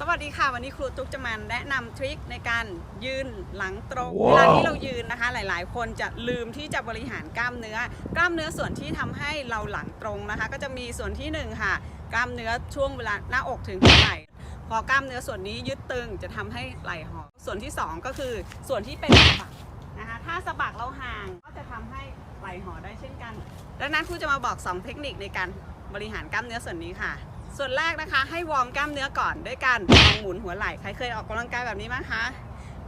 สวัสดีค่ะวันนี้ครูตุ๊กจะมาแนะนำทริคในการยืนหลังตรงว้าวเวลาที่เรายืนนะคะหลาย ๆ คนจะลืมที่จะบริหารกล้ามเนื้อ กล้ามเนื้อส่วนที่ทำให้เราหลังตรงนะคะ ก็จะมีส่วนที่หนึ่งค่ะกล้ามเนื้อช่วงเวลาหน้าอกถึงหัวไหล่พอกล้ามเนื้อส่วนนี้ยึดตึงจะทำให้ไหล่ห่อส่วนที่สองก็คือส่วนที่เป็นสะบักนะคะถ้าสะบักเราห่างก็จะทำให้ไหล่ห่อได้เช่นกัน ดังนั้นครูจะมาบอก 2 เทคนิคในการบริหารกล้ามเนื้อส่วนนี้ค่ะ ส่วนแรกนะคะ ให้วอร์มกล้ามเนื้อก่อนด้วยการลองหมุนหัวไหล่ ใครเคยออกกำลังกายแบบนี้บ้างคะ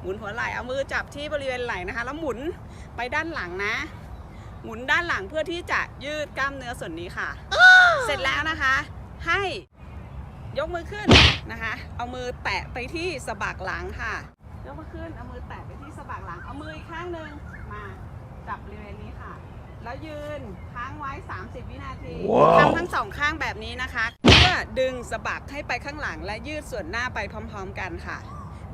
หมุนหัวไหล่ เอามือจับที่บริเวณไหล่นะคะ แล้วหมุนไปด้านหลังนะ หมุนด้านหลังเพื่อที่จะยืดกล้ามเนื้อส่วนนี้ค่ะ เสร็จแล้วนะคะ ให้ยกมือขึ้นนะคะ เอามือแตะไปที่สะบักหลังค่ะ ยกมือขึ้น เอามือแตะไปที่สะบักหลัง เอามืออีกข้างหนึ่งมาจับบริเวณนี้ค่ะ แล้วยืนค้างไว้ 30 วินาทีว้าวทำทั้งสองข้างแบบนี้นะคะเพื่ อดึงสะบักให้ไปข้างหลังและยืดส่วนหน้าไปพร้อมๆกันค่ะ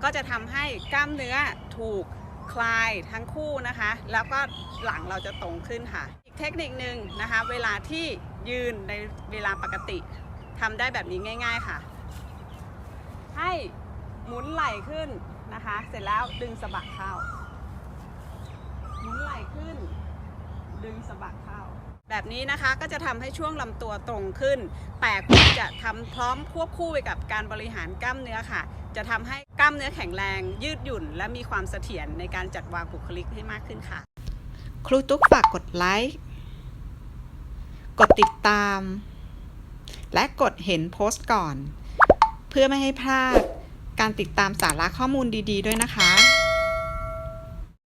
ก็จะทำให้กล้ามเนื้อถูกคลายทั้งคู่นะคะ แล้วก็หลังเราจะตรงขึ้นค่ะ อีกเทคนิคหนึ่งนะคะ เวลาที่ยืนในเวลาปกติทำได้แบบนี้ง่าย ๆค่ะ ให้หมุนไหล่ขึ้นนะคะ เสร็จแล้วดึงสะบักเข้า หมุนไหล่ขึ้น ดึงสะบักเข้า แบบนี้นะคะก็จะทำให้ช่วงลำตัวตรงขึ้น แต่ควรจะทำพร้อมควบคู่ไปกับการบริหารกล้ามเนื้อค่ะ จะทำให้กล้ามเนื้อแข็งแรง ยืดหยุ่น และมีความเสถียรในการจัดวางบุคลิกให้มากขึ้นค่ะ ครูตุ๊กฝากกดไลค์กดติดตาม และกดเห็นโพสต์ก่อน เพื่อไม่ให้พลาดการติดตามสาระข้อมูลดี ๆ ด้วยนะคะ